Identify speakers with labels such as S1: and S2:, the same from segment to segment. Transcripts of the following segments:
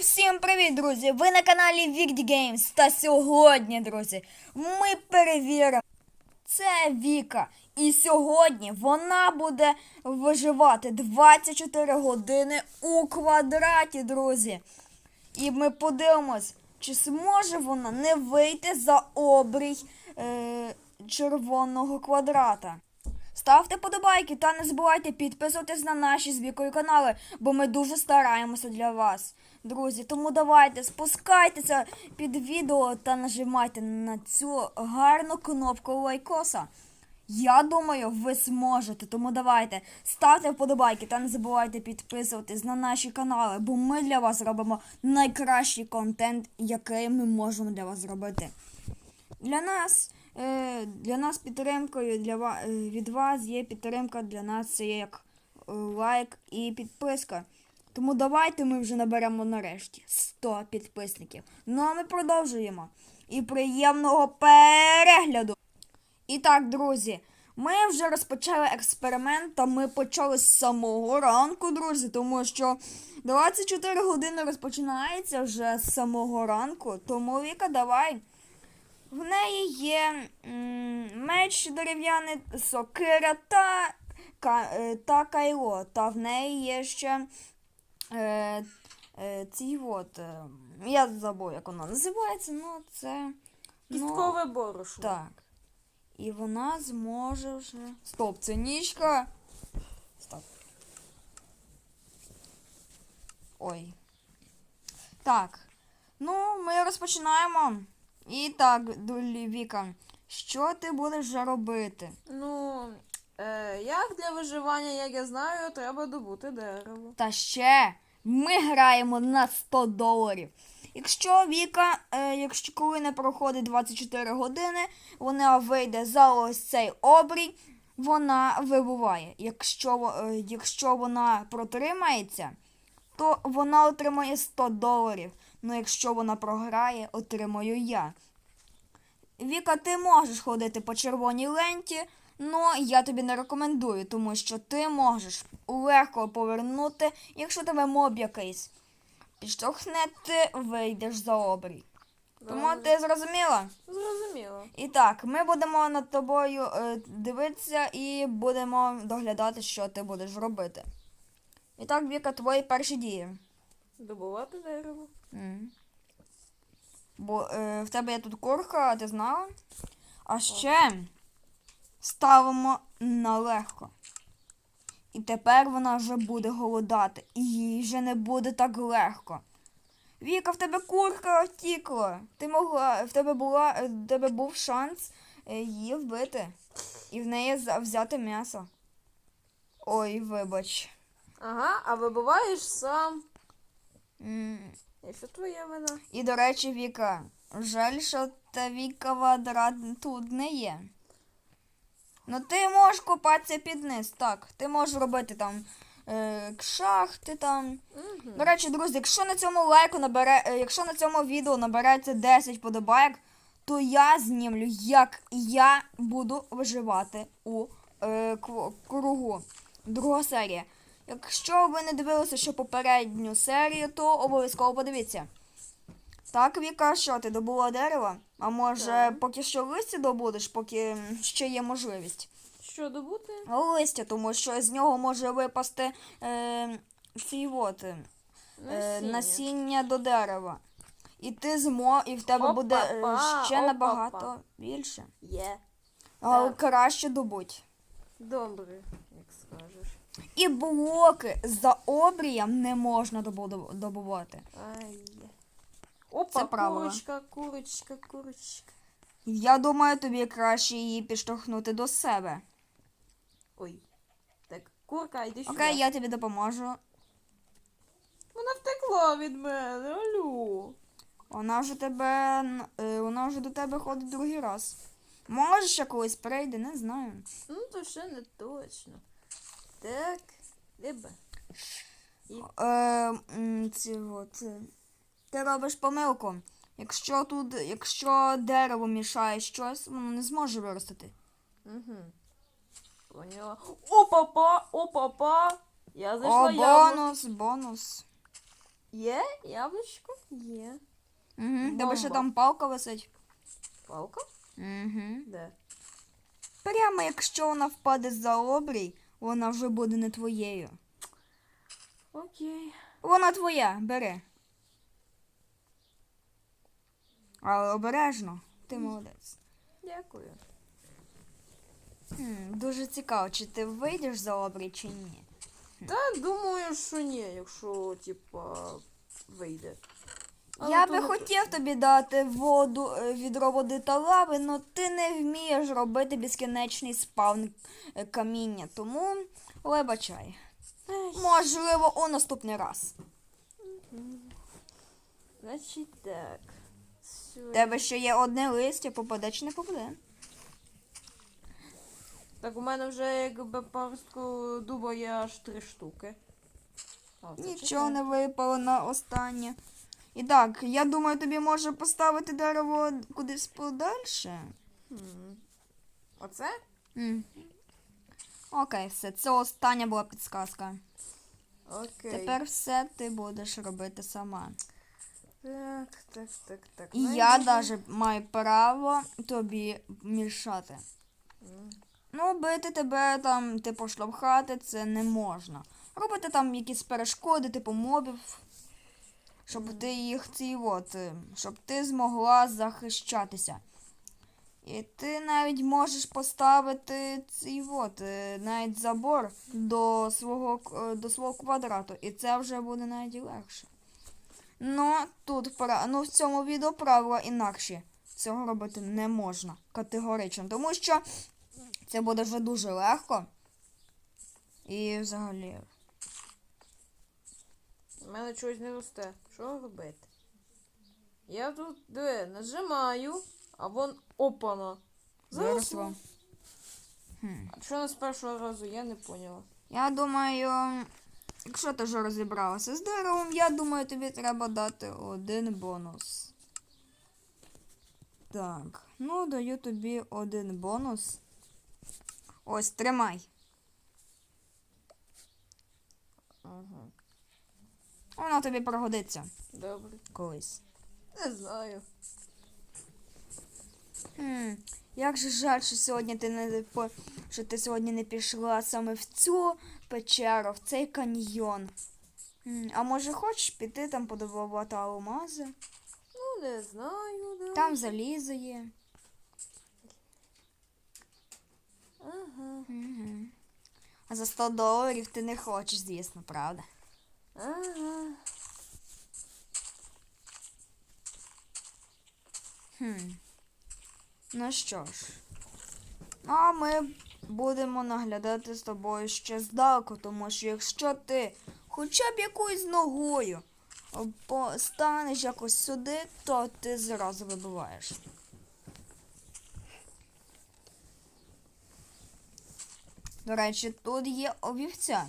S1: Всім привіт, друзі! Ви на каналі Вікді Games. Та сьогодні, друзі, ми перевіримо. Це Віка. І сьогодні вона буде виживати 24 години у квадраті, друзі. І ми подивимось, чи зможе вона не вийти за обрій е, червоного квадрата. Ставте подобайки та не забувайте підписуватись на наші з Вікою канали, бо ми дуже стараємося для вас, друзі. Тому давайте спускайтеся під відео та нажимайте на цю гарну кнопку лайкоса. Я думаю, ви зможете, тому давайте ставте вподобайки та не забувайте підписуватись на наші канали, бо ми для вас робимо найкращий контент, який ми можемо для вас зробити. Для нас, для нас підтримкою для е, від вас є підтримка для нас це як е, лайк і підписка. Тому давайте ми вже наберемо нарешті 100 підписників. Ну а ми продовжуємо. І приємного перегляду! І так, друзі, ми вже розпочали експеримент, та ми почали з самого ранку, друзі, тому що 24 години розпочинається вже з самого ранку. Тому Віка, давай. В неї є м, меч дерев'яний, сокира та, ка, е, та кайло. Та в неї є ще е, е, ці от. Е, я забув, як вона називається, ну це. Ну,
S2: Кісткове борошно.
S1: так. І вона зможе вже. Стоп, це нічка. Стоп. Ой. Так. Ну, ми розпочинаємо. І так, Віка, що ти будеш робити?
S2: Ну, е, як для виживання, як я знаю, треба добути дерево.
S1: Та ще ми граємо на 100 доларів. Якщо Віка, е, якщо коли не проходить 24 години, вона вийде за ось цей обрій, вона вибуває. Якщо, е, якщо вона протримається, то вона отримає 100 доларів. Ну якщо вона програє, отримаю я. Віка, ти можеш ходити по червоній ленті, Ну, я тобі не рекомендую, тому що ти можеш легко повернути, якщо тебе моб якийсь підштовхне, ти вийдеш за обрій. Тому ти зрозуміла?
S2: Зрозуміло.
S1: І так, ми будемо над тобою е, дивитися і будемо доглядати, що ти будеш робити. І так, Віка, твої перші дії.
S2: Добувати дерево.
S1: М. Бо е, в тебе є тут курка, ти знала? А ще ставимо на легко. І тепер вона вже буде голодати. І їй вже не буде так легко. Віка, в тебе курка втікла. Ти могла, в тебе була, е, в тебе був шанс е, її вбити. І в неї взяти м'ясо. Ой, вибач.
S2: Ага, а вибиваєш сам. Якщо твоя вина.
S1: І, до речі, Віка, жаль, що твій квадрат тут не є. Ну, ти можеш копатися під низ, так. Ти можеш робити там е, шахти там.
S2: Угу.
S1: До речі, друзі, якщо на цьому лайку набере, е, якщо на цьому відео набереться 10 подобайок, то я знімлю, як я буду виживати у е, кругу. Друга серія. Якщо ви не дивилися ще попередню серію, то обов'язково подивіться. Так, Віка, що ти добула дерево? А може,
S2: Так.
S1: поки що листя добудеш, поки ще є можливість.
S2: Що добути?
S1: Листя, тому що з нього може випасти е, ці от, е,
S2: Насіння.
S1: насіння до дерева. І ти змо, і в тебе буде е, ще набагато
S2: опа-па.
S1: більше.
S2: Є.
S1: Але
S2: Так.
S1: краще добуть.
S2: Добре, як скажеш.
S1: І блоки за обрієм не можна добувати.
S2: Ай. Опа,
S1: Це правило.
S2: курочка, курочка, курочка.
S1: Я думаю, тобі краще її підштовхнути до себе.
S2: Ой. Так, курка, йди сюди.
S1: Окей, я тобі допоможу.
S2: Вона втекла від мене, алю.
S1: Вона вже тебе. е, Вона вже до тебе ходить другий раз. Може, ще колись прийде, не знаю.
S2: Ну, то ще не точно. Так, риба.
S1: Е, м, ці от, е, ти робиш помилку. Якщо тут, якщо дерево мішає щось, воно не зможе виростити.
S2: Угу. Поняла. Опа-па, опа-па. Я
S1: О,
S2: зайшла яблуко.
S1: бонус, бонус.
S2: Є? Яблучко? Є.
S1: Угу. Тебе ще там палка висить.
S2: Палка?
S1: Угу.
S2: Де?
S1: Прямо якщо вона впаде за обрій, вона вже буде не твоєю.
S2: Окей.
S1: Вона твоя, бери. Але обережно, ти молодець.
S2: Дякую.
S1: Хм, дуже цікаво, чи ти вийдеш за обрій, чи ні.
S2: Та думаю, що ні, якщо, типа, вийде. Але
S1: Я би хотів тобі дати воду, е, відро води та лави, але ти не вмієш робити безкінечний спавн е, каміння, тому вибачай.
S2: Ех,
S1: Можливо, у наступний раз.
S2: Значить так.
S1: У тебе ще є одне листя, попаде чи не попаде.
S2: Так у мене вже якби паростку дуба є аж три штуки. Це
S1: Нічого
S2: чотири.
S1: не випало на останнє. І так, я думаю, тобі може поставити дерево кудись подальше.
S2: Оце?
S1: М. Окей, все. Це остання була підсказка.
S2: Окей.
S1: Тепер все ти будеш робити сама.
S2: Так, так, так, так.
S1: І я навіть маю право тобі мішати.
S2: М.
S1: Ну, бити тебе там, типу, штовхати, це не можна. Робити там якісь перешкоди, типу мобів, щоб ти їх ці от, е, щоб ти змогла захищатися. І ти навіть можеш поставити цей от, е, навіть забор до свого, е, до свого квадрату, і це вже буде навіть легше. Ну, тут ну, в цьому відео правила інакші. Цього робити не можна категорично, тому що це буде вже дуже легко. І взагалі.
S2: Мене чогось не росте. Що робити? Я тут диви, нажимаю, а вон опана. Заросло.
S1: Хм.
S2: А що не з першого разу, я не поняла.
S1: Я думаю, якщо ти вже розібралася з деревом, я думаю, тобі треба дати один бонус. Так, ну даю тобі один бонус. Ось, тримай.
S2: Ага.
S1: Воно тобі пригодиться
S2: Добре.
S1: колись.
S2: Не знаю.
S1: Хм, як же жаль, що сьогодні ти не що ти сьогодні не пішла саме в цю печеру, в цей каньйон. Хм, а може хочеш піти там подобувати алмази?
S2: Ну, не знаю, да.
S1: Там залізо є.
S2: Ага.
S1: Угу. А за 100 доларів ти не хочеш, звісно, правда?
S2: Ага.
S1: Хм. Ну що ж. А ми будемо наглядати з тобою ще здалеку, тому що якщо ти хоча б якоюсь ногою станеш якось сюди, то ти зразу вибиваєш. До речі, тут є овівця.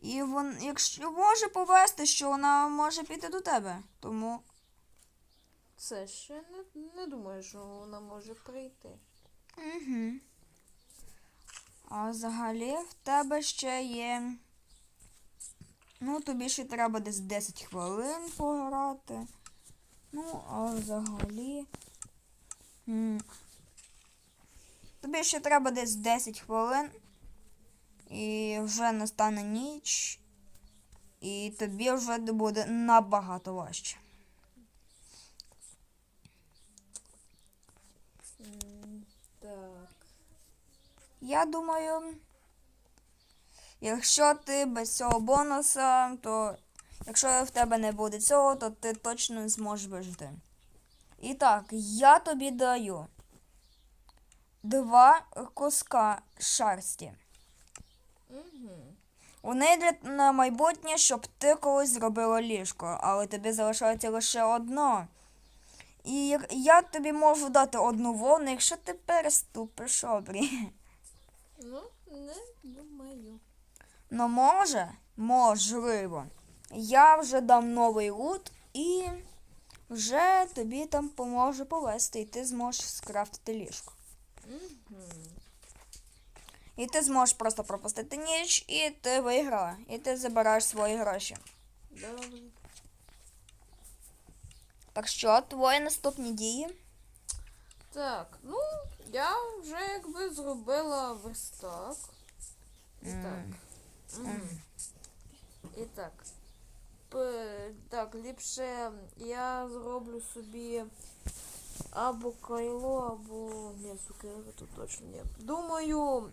S1: І вон, якщо може повести, що вона може піти до тебе. Тому
S2: Це ще не, не думаю, що вона може прийти.
S1: Угу. А взагалі в тебе ще є. Ну, тобі ще треба десь 10 хвилин пограти. Ну, а взагалі. Тобі ще треба десь 10 хвилин. І вже настане ніч. І тобі вже буде набагато важче.
S2: Так.
S1: Я думаю, якщо ти без цього бонуса, то якщо в тебе не буде цього, то ти точно не зможеш вижити. І так, я тобі даю два куска шерсті.
S2: Угу.
S1: Вони для на майбутнє, щоб ти колись зробила ліжко, але тобі залишається лише одно. І як- я тобі можу дати одну вовну, якщо ти переступиш обрій.
S2: Ну, не думаю.
S1: Ну, може, можливо. Я вже дам новий лут і вже тобі там поможу повести, і ти зможеш скрафтити ліжко.
S2: Угу.
S1: І ти зможеш просто пропустити ніч, і ти виграла, і ти забираєш свої гроші.
S2: Добре.
S1: Так що, твої наступні дії?
S2: Так, ну, я вже якби зробила верстак. І так. Мгм. І так. П- так, ліпше я зроблю собі або кайло, або. Ні, сукеру тут точно ні. Думаю,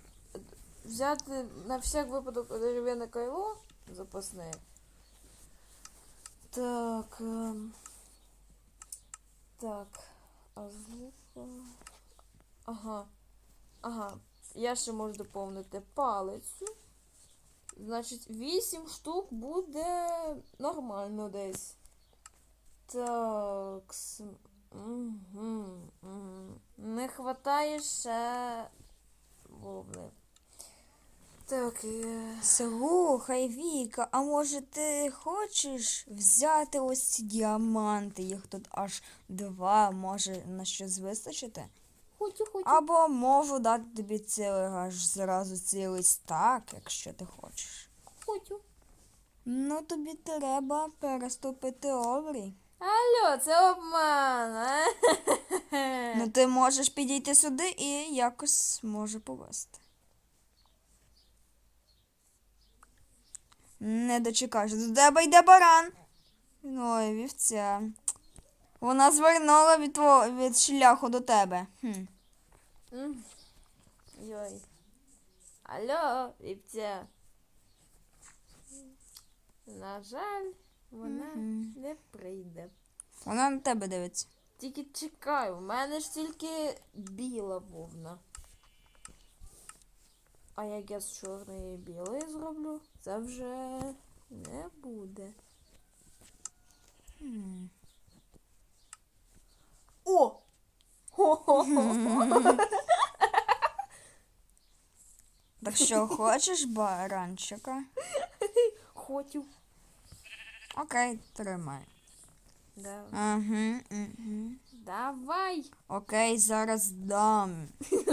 S2: взяти на всяк випадок дерев'яне кайло запасне. Так. ем, Так. А з. Ага. Ага. Я ще можу доповнити палицю. Значить, 8 штук буде нормально десь. Так. Угу. Не хватає ще вовни. Так, е,
S1: Слухай, Віка, а може ти хочеш взяти ось ці діаманти? Їх тут аж два, може на щось вистачити?
S2: хочу, хочу.
S1: Або можу дати тобі цілий аж зразу цілий стак, якщо ти хочеш.
S2: хочу.
S1: Ну тобі треба переступити обрій.
S2: Алло, це обман, а?
S1: Ну ти можеш підійти сюди і якось може повести. Не дочекаєш. До тебе йде баран. Ой, вівця. Вона звернула від, тво... від шляху до тебе. Хм.
S2: М. Йой. Алло, вівця. На жаль, вона
S1: Мгм.
S2: не прийде.
S1: Вона на тебе дивиться.
S2: Тільки чекай, в мене ж тільки біла вовна. А як я з чорної і білої зроблю, це вже не буде.
S1: Хм.
S2: О! Хо-хо-хо!
S1: Так що, хочеш баранчика?
S2: Хочу.
S1: Окей, тримай.
S2: Да.
S1: Ага, угу.
S2: Давай.
S1: Окей, зараз дам.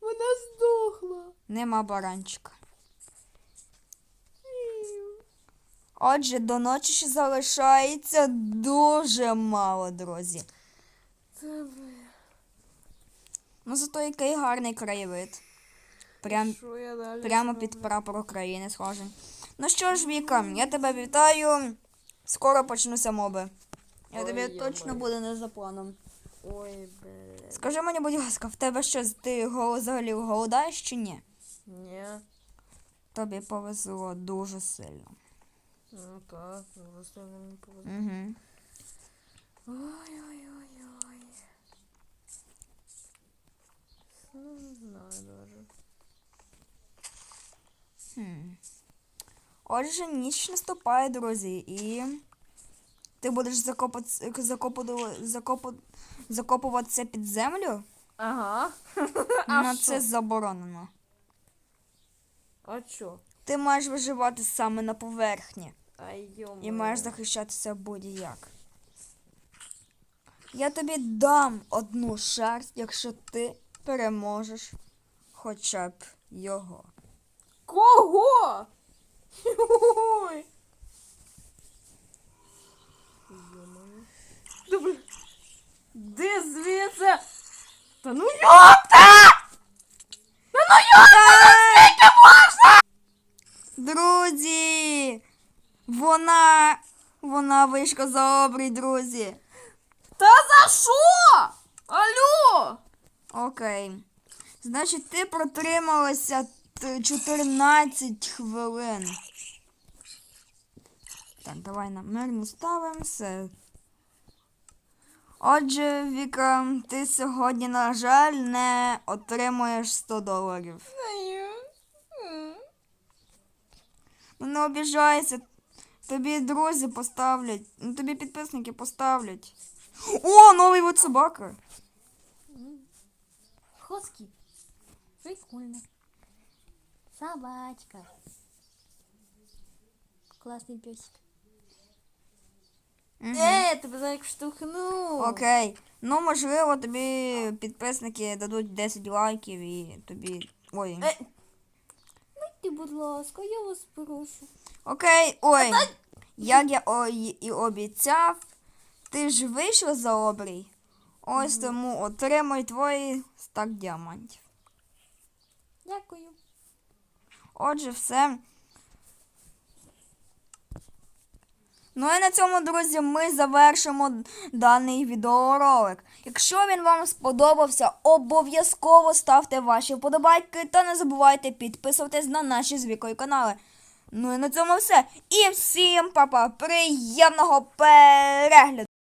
S2: Вона здохла.
S1: Нема баранчика. Отже, до ночі ще залишається дуже мало, друзі. Ну зато який гарний краєвид. Прям, прямо під прапор України схоже. Ну що ж, Віка, я тебе вітаю. Скоро почнуться моби. Я
S2: Ой,
S1: тобі точно буде не за планом.
S2: Ой, блядь.
S1: Скажи мені, будь ласка, в тебе що, ти взагалі голодаєш чи ні?
S2: Ні.
S1: Тобі повезло дуже сильно.
S2: Ну так, дуже сильно мені повезло.
S1: Угу.
S2: Ой-ой-ой-ой. Ну, не знаю даже.
S1: Хм. Отже, ніч наступає, друзі, і ти будеш закопати, закопувати, закопу, закопуватися під землю?
S2: Ага. А
S1: Ну, це заборонено.
S2: А чо?
S1: Ти маєш виживати саме на поверхні
S2: Ай, йома.
S1: і маєш захищатися будь-як. Я тобі дам одну шерсть, якщо ти переможеш хоча б його.
S2: Кого? Ой. Де звідси? Та ну йопта!
S1: Друзі! Вона. Вона вийшла за обрій, друзі.
S2: Та за що? Алло!
S1: Окей. Значить, ти протрималася 14 хвилин. Так, давай на мирно ставимо все. Отже, Віка, ти сьогодні, на жаль, не отримуєш 100 доларів. не обіжайся. Тобі друзі поставлять. Ну тобі підписники поставлять. О, новий вид собаки.
S3: Хоски. Прикольно. Собачка. Классный песик.
S1: Мгм.
S2: Е, я тебе зараз штовхну.
S1: Окей. Ну, можливо, тобі підписники дадуть 10 лайків і тобі Ой.
S2: Е.
S3: Ти, будь ласка, я вас прошу.
S1: Окей, ой. Як я ой, і обіцяв, ти ж вийшла за обрій. Ось тому отримай твої стак діамантів.
S3: Дякую.
S1: Отже, все. Ну і на цьому, друзі, ми завершимо даний відеоролик. Якщо він вам сподобався, обов'язково ставте ваші вподобайки та не забувайте підписуватись на наші звікові канали. Ну і на цьому все. І всім, папа, приємного перегляду!